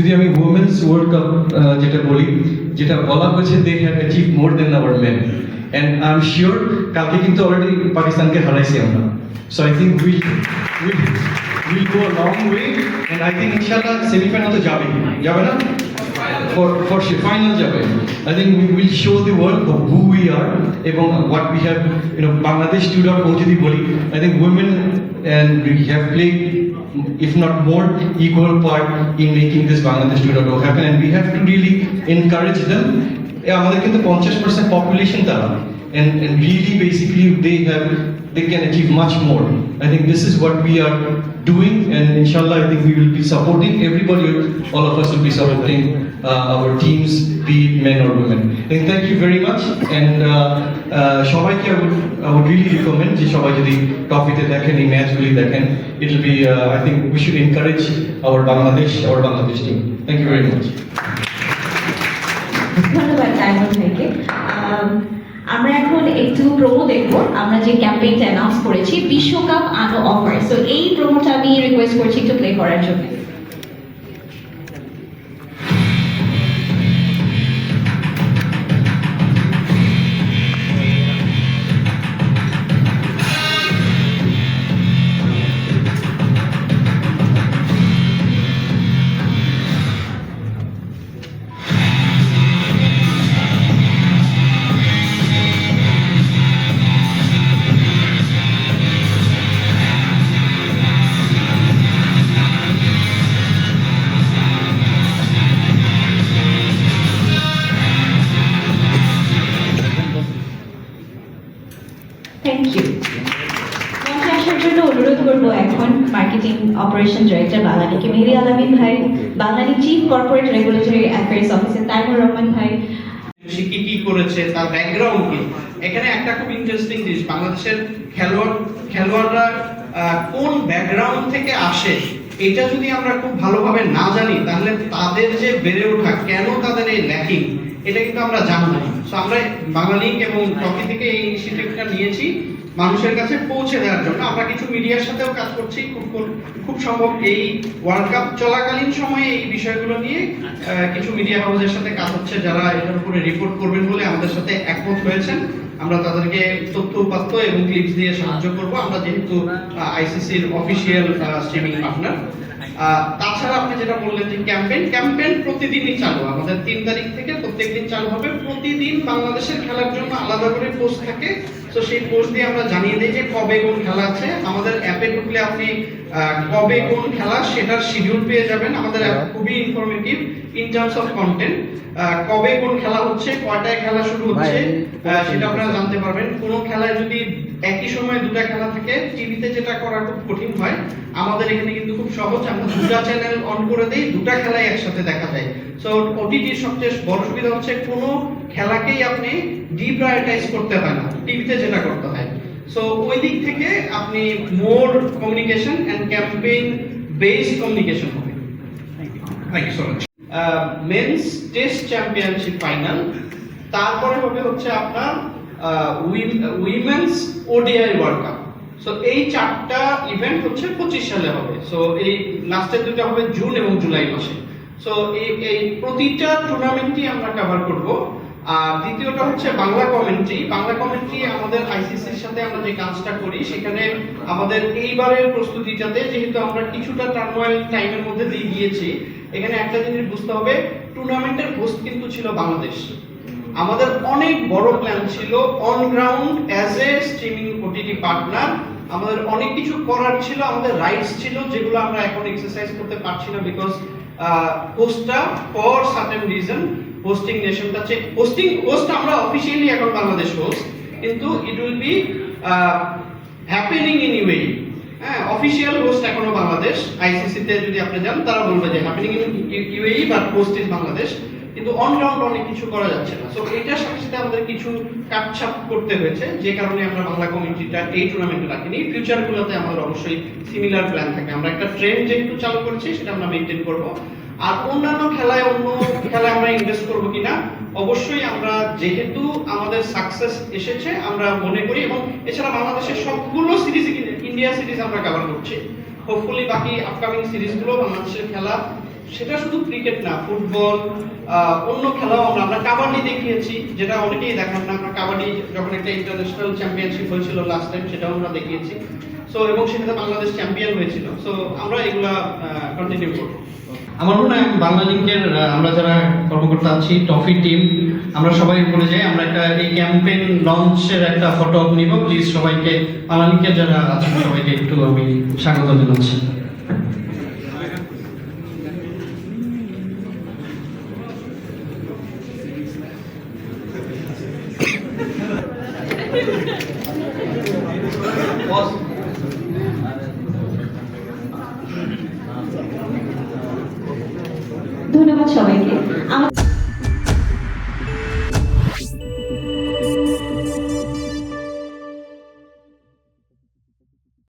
যদি আমি women's world cup যেটা বলি, যেটা বলা হয়েছে they have achieve more than our men and I am sure কালকে কিন্তু অলরেডি পাকিস্তানকে হারাইছি আমরা। So I think will will will go long way and I think ইনশাআল্লাহ সেমিফাইনাল তো যাবে। যাবে না? For for sure, final যাবে। Think we will show the world of who we are এবং what we have, you know, Bangladesh 2.0 যদি বলি। I think women, and we have played if not more equal part in making this Bangladesh 2.0 happen and we have to really encourage them এ আমাদের কিন্তু পঞ্চাশ percent population তারা and and really basically they have they can achieve much more I think this is what we are doing and inshallah I think we will be supporting everybody all of us will be supporting uh, our teams be it men or women and thank you very much and uh, uh, সবাইকে I would, I would really recommend যে সবাই যদি টপিতে দেখেন এই ম্যাচগুলি দেখেন will be uh, I think we should encourage our Bangladesh our Bangladesh team thank you very much ধন্যবাদ Diamond আমরা এখন একটু প্রোমো দেখব আমরা যে ক্যাম্পেইনটা অ্যানাউন্স করেছি বিশ্বকাপ আনো অফার সো এই প্রোমোটা আমি রিকোয়েস্ট করছি একটু প্লে করার জন্য থ্যাংক ইউ আসার জন্য অনুরোধ করব এখন মার্কেটিং অপারেশন ডিরেক্টর আলামিন ভাই chief corporate regulatory affairs officer Taimur Rahman ভাই। সে কি কি করেছে, তার ব্যাকগ্রাউন্ড কি? এখানে একটা খুব ইন্টারেস্টিং জিনিস, বাংলাদেশের খেলোয়াড়, খেলোয়াড়রা কোন ব্যাকগ্রাউন্ড থেকে আসে, এটা যদি আমরা খুব ভালোভাবে না জানি, তাহলে তাদের যে বেড়ে ওঠা, কেন তাদের এই ল্যাকিং এটা কিন্তু আমরা জানি না। সো আমরা বাংলালিংক এবং টকি থেকে এই ইনিশিয়েটিভটা নিয়েছি। মানুষের কাছে পৌঁছে দেওয়ার জন্য। আমরা কিছু মিডিয়ার সাথেও কাজ করছি। খুব খুব- খুব সম্ভব এই ওয়ার্ল্ড কাপ চলাকালীন সময়ে এই বিষয়গুলো নিয়ে কিছু মিডিয়া হাউসের সাথে কাজ হচ্ছে। যারা এটার উপরে রিপোর্ট করবেন বলে আমাদের সাথে একমত হয়েছেন। আমরা তাদেরকে তথ্য উপাত্ত এবং ক্লিপস দিয়ে সাহায্য করব। আমরা যেহেতু আইসিসির অফিসিয়াল স্ট্রিমিং পার্টনার তাছাড়া আপনি যেটা বললেন যে ক্যাম্পেইন ক্যাম্পেইন প্রতিদিনই চালু। আমাদের তিন তারিখ থেকে প্রত্যেকদিন চালু হবে। প্রতিদিন বাংলাদেশের খেলার জন্য আলাদা করে পোস্ট থাকে। তো সেই পোস্ট দিয়ে আমরা জানিয়ে দিই যে কবে কোন খেলা আছে। আমাদের অ্যাপে ঢুকলে আপনি কবে কোন খেলা সেটার শিডিউল পেয়ে যাবেন। আমাদের অ্যাপ খুবই informative in terms of content কবে কোন খেলা হচ্ছে কয়টায় খেলা শুরু হচ্ছে সেটা আপনারা জানতে পারবেন। কোন খেলায় যদি একই সময়ে দুটা খেলা থাকে টিভিতে যেটা করা খুব কঠিন হয়। আমাদের এখানে কিন্তু খুব সহজ আমরা দুটা চ্যানেল অন করে দেই দুটা খেলাই একসাথে দেখা যায়। সো ওটিটির সবচেয়ে বড় সুবিধা হচ্ছে কোনো খেলাকেই আপনি ডিপ্রায়োরিটাইজ করতে হয় না টিভিতে যেটা করতে হয়। সো ওই দিক থেকে আপনি more communication and campaign based communication হবে। Thank you so much men's test championship final তারপরে হবে হচ্ছে আপনার women's ODI world cup so এই চারটা ইভেন্ট হচ্ছে পঁচিশ সালে হবে। সো এই লাস্টের দুটো হবে জুন এবং জুলাই মাসে। সো এই এই প্রতিটা টুর্নামেন্টই আমরা কভার করব। আর দ্বিতীয়টা হচ্ছে বাংলা কমেন্ট্রি বাংলা কমেন্ট্রি আমাদের আইসিসির সাথে আমরা যে কাজটা করি, সেখানে আমাদের এইবারের প্রস্তুতিটাতে যেহেতু আমরা কিছুটা টার্মোয়াইল টাইমের মধ্যে দিয়ে গিয়েছি, এখানে একটা জিনিস বুঝতে হবে টুর্নামেন্টের হোস্ট কিন্তু ছিল বাংলাদেশ। আমাদের অনেক বড় প্ল্যান ছিল on ground as a streaming OTT partner আমাদের অনেক কিছু করার ছিল, আমাদের রাইটস ছিল যেগুলো আমরা এখন এক্সারসাইজ করতে পারছি না বিকজ হোস্টটা ফর সার্টেন রিজন হোস্টিং নেশনটা চেক হোস্টিং হোস্ট আমরা অফিসিয়ালি এখন বাংলাদেশ হোস্ট কিন্তু it will be happening in UAE হ্যাঁ অফিসিয়াল হোস্ট এখনও বাংলাদেশ। আইসিসি তে যদি আপনি যান, তারা বলবে যে happening in UAE but host is Bangladesh. কিন্তু অন গ্রাউন্ড অনেক কিছু করা যাচ্ছে না। সো এটার সাথে সাথে আমাদের কিছু কাটছাপ করতে হয়েছে, যে কারণে আমরা বাংলা কমিউনিটিটা এই টুর্নামেন্টে রাখিনি। ফিউচারগুলোতে আমাদের অবশ্যই সিমিলার প্ল্যান থাকে। আমরা একটা ট্রেন্ড যেহেতু চালু করছি, সেটা আমরা মেনটেন করব। আর অন্যান্য খেলায় অন্য খেলায় আমরা ইনভেস্ট করব কিনা, অবশ্যই আমরা যেহেতু আমাদের সাকসেস এসেছে, আমরা মনে করি এবং এছাড়া বাংলাদেশের সবগুলো সিরিজ ইন্ডিয়া সিরিজ আমরা কভার করছি। হোপফুলি বাকি আপকামিং সিরিজগুলো বাংলাদেশের খেলা সেটা শুধু ক্রিকেট না, ফুটবল অন্য খেলাও আমরা আমরা কাবাডি দেখিয়েছি, যেটা অনেকেই দেখান না। আমরা কাবাডি যখন একটা ইন্টারন্যাশনাল চ্যাম্পিয়নশিপ হয়েছিল লাস্ট টাইম সেটাও আমরা দেখিয়েছি। সো এবং সেখানে বাংলাদেশ চ্যাম্পিয়ন হয়েছিল। সো আমরা এগুলা কন্টিনিউ করব। আমার মনে হয় বাংলালিঙ্কের আমরা যারা কর্মকর্তা আছি টফি টিম আমরা সবাই বলে যাই, আমরা একটা এই ক্যাম্পেইন লঞ্চের একটা ফটো নিব। প্লিজ সবাইকে বাংলালিঙ্কের যারা আছেন, সবাইকে একটু আমি স্বাগত জানাচ্ছি। ধন্যবাদ সবাইকে।